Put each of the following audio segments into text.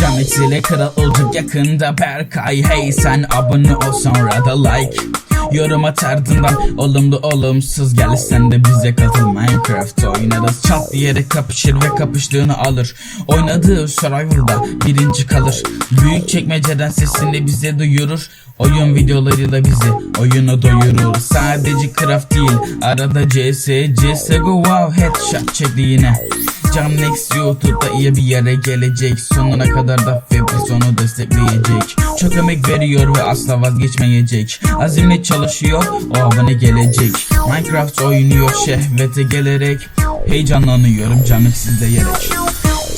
Camet kral olacak yakında Berkay. Hey sen abone ol sonra da like. Yorum at ardından olumlu olumsuz. Gel sen de bize katıl. Minecraft oynarız. Çat diyerek kapışır ve kapıştığını alır. Oynadığı Survival'da birinci kalır. Büyük çekmeceden sesini bize duyurur. Oyun videolarıyla bizi oyunu doyurur. Sadece craft değil arada CS CSGO wow headshot çekti yine Can Next YouTube'da iyi bir yere gelecek. Sonuna kadar da Fabris onu destekleyecek. Çok emek veriyor ve asla vazgeçmeyecek. Azimle çalışıyor o abone gelecek. Minecraft oynuyor şehvete gelerek. Heyecanlanıyorum canım sizde yerek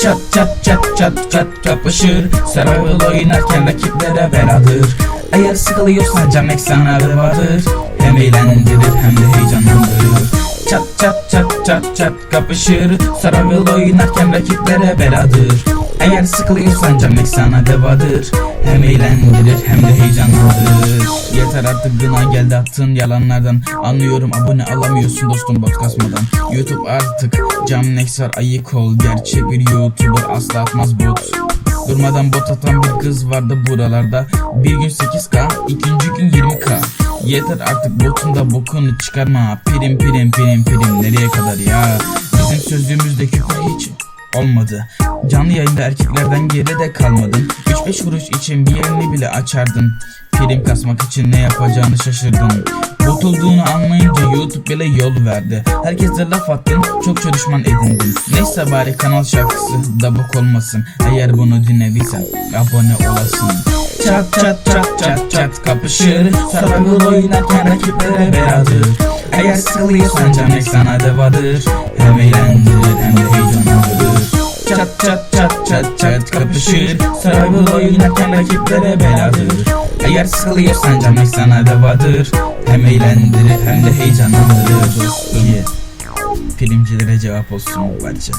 Çat çat çat çat çat kapışır. Survival oynarken rakiplere beladır Eğer sıkılıyorsan Camek sana vardır. Hem eğlendirir hem de heyecanlandırır Çat çat çat çat çat. Kapışır Survival oynarken rakiplere beladır. Eğer sıkılıyorsan Camek sana devadır. Hem eğlendirir hem de heyecanlandırır Yeter artık gına geldi attığın yalanlardan. Anlıyorum abone alamıyorsun dostum bot kasmadan. YouTube artık Cam Nexar ayık ol. Gerçek bir YouTuber asla atmaz bot. Durmadan bot atan bir kız vardı buralarda. Bir gün 8k ikinci gün 20k Yeter artık botun da bokunu çıkarma. Prim prim prim prim nereye kadar ya? Bizim sözlüğümüzde küfür hiç olmadı. Canlı yayında erkeklerden geride kalmadın. 3-5 kuruş için bir yerini bile açardın. Prim kasmak için ne yapacağını şaşırdın. Bot olduğunu anlayınca YouTube bile yol verdi. Herkese laf attın çokça düşman edindin. Neyse bari kanal şarkısı da bok olmasın. Eğer bunu dinlediysen abone olasın Çat çat çat çat çat kapışır. Survival oynarken rakiplere beraber Eğer sıkılıyorsan camek sana devadır Hem eğlendirir hem de heyecanlandırır Çat çat çat çat çat kapışır. Survival oynarken rakiplere beladır Eğer sıkılıyorsan camek sana devadır Hem eğlendirir hem de heyecanlandırır dostum Filmcilere cevap olsun bu parça